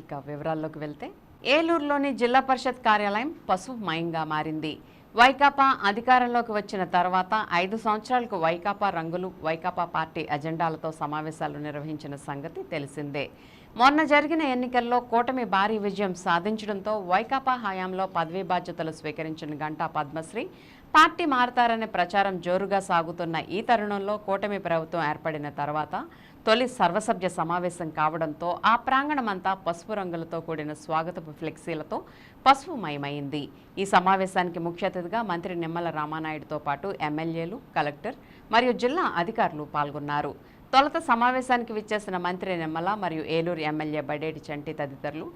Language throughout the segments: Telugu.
ఇక వివరాల్లోకి వెళ్తే ఏలూరులోని జిల్లా పరిషత్ కార్యాలయం పశుమయంగా మారింది. వైకాపా అధికారంలోకి వచ్చిన తర్వాత ఐదు సంవత్సరాలకు వైకాపా రంగులు వైకాపా పార్టీ అజెండాలతో సమావేశాలు నిర్వహించిన సంగతి తెలిసిందే. మొన్న జరిగిన ఎన్నికల్లో కూటమి భారీ విజయం సాధించడంతో వైకాపా హయాంలో పదవీ బాధ్యతలు స్వీకరించిన గంటా పద్మశ్రీ పార్టీ మారతారనే ప్రచారం జోరుగా సాగుతున్న ఈ తరుణంలో కూటమి ప్రభుత్వం ఏర్పడిన తర్వాత తొలి సర్వసభ్య సమావేశం కావడంతో ఆ ప్రాంగణమంతా పసుపు రంగులతో కూడిన స్వాగతపు ఫ్లెక్సీలతో పసుపుమయమైంది. ఈ సమావేశానికి ముఖ్య అతిథిగా మంత్రి నిమ్మల రామానాయుడుతో పాటు ఎమ్మెల్యేలు కలెక్టర్ మరియు జిల్లా అధికారులు పాల్గొన్నారు. తొలత సమావేశానికి విచ్చేసిన మంత్రి నిమ్మల మరియు ఏలూరు ఎమ్మెల్యే బడేటి చంటి తదితరులు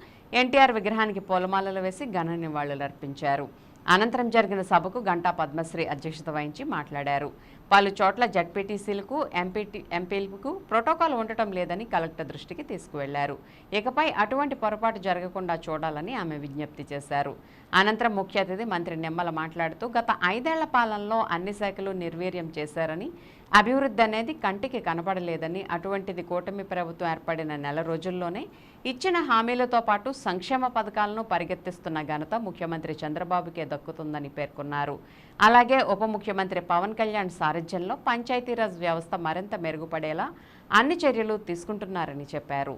ఎన్టీఆర్ విగ్రహానికి పూలమాలలు వేసి ఘన నివాళులర్పించారు. అనంతరం జరిగిన సభకు గంటా పద్మశ్రీ అధ్యక్షత వహించి మాట్లాడారు. పలు చోట్ల జడ్పీటీసీలకు ఎంపీటీ ఎంపీలకు ప్రోటోకాల్ ఉండటం లేదని కలెక్టర్ దృష్టికి తీసుకువెళ్ళారు. ఇకపై అటువంటి పొరపాటు జరగకుండా చూడాలని ఆమె విజ్ఞప్తి చేశారు. అనంతరం ముఖ్య అతిథి మంత్రి నిమ్మల మాట్లాడుతూ గత ఐదేళ్ళ పాలనలో అన్ని శాఖలు నిర్వీర్యం చేశారని అభివృద్ధి అనేది కంటికి కనపడలేదని అటువంటిది కూటమి ప్రభుత్వం ఏర్పడిన నెల రోజుల్లోనే ఇచ్చిన హామీలతో పాటు సంక్షేమ పథకాలను పరిగెత్తిస్తున్న ఘనత ముఖ్యమంత్రి చంద్రబాబుకే దక్కుతుందని పేర్కొన్నారు. అలాగే ఉప ముఖ్యమంత్రి పవన్ కళ్యాణ్ సారథ్యంలో పంచాయతీరాజ్ వ్యవస్థ మరింత మెరుగుపడేలా అన్ని చర్యలు తీసుకుంటున్నారని చెప్పారు.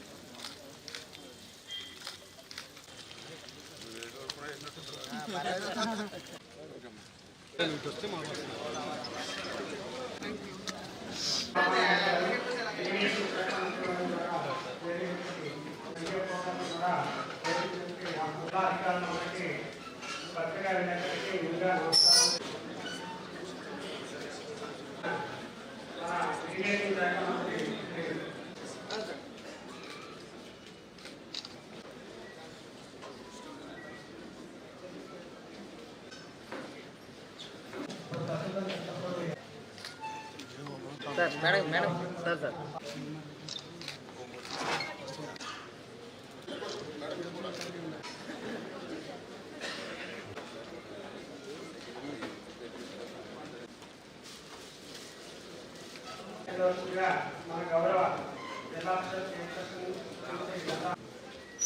పత్రికా వినతికి ముందుగా నమస్కారం sir madam madam sir sir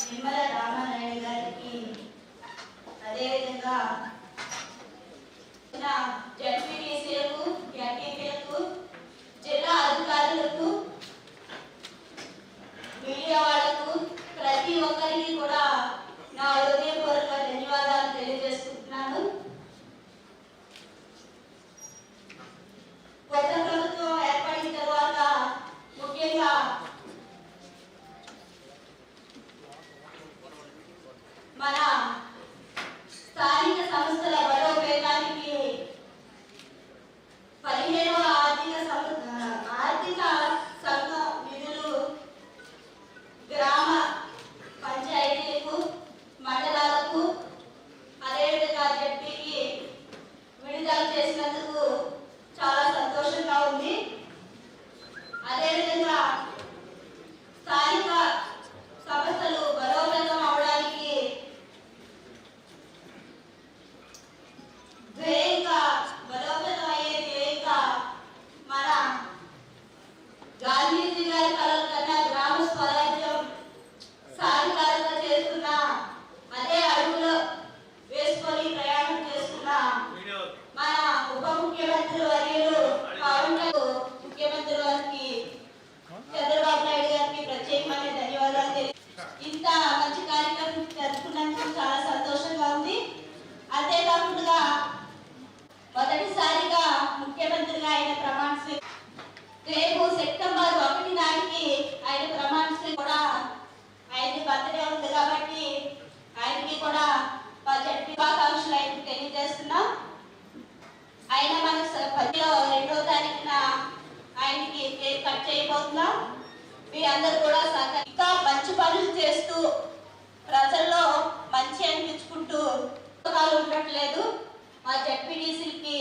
Nimmala Ramanaidu గారికి అదేవిధంగా జడ్పీటీసీలకు మీ అందరు కూడా సహకరి ఇంకా మంచి పనులు చేస్తూ ప్రజల్లో మంచి అనిపించుకుంటూ కాలు ఉండట్లేదు. మా జడ్పీటీసీలకి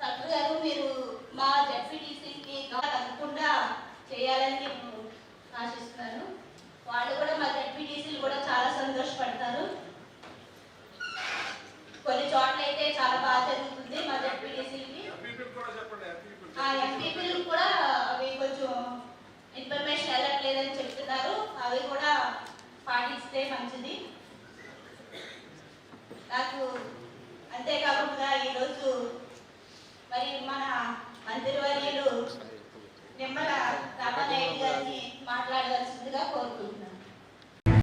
కలెక్టర్ గారు మీరు మా జడ్పీటీసీకి తప్పకుండా చేయాలని నేను ఆశిస్తున్నాను. వాళ్ళు కూడా మా జడ్పీటీసీలు కూడా చాలా సంతోషపడతారు. కొన్ని చోట్ల అయితే చాలా బాగా జరుగుతుంది మా జడ్పీటీసీలకి. ఎంపీపీలు కూడా ఇన్ఫర్మేషన్ వెళ్ళట్లేదని చెప్తున్నారు. అవి కూడా పాటిస్తే మంచిది. నాకు అంతేకాకుండా ఈరోజు మరి మన మంత్రివర్యులు నిమ్మల రామానాయుడు గారిని మాట్లాడవలసిందిగా కోరుకుంటున్నాను.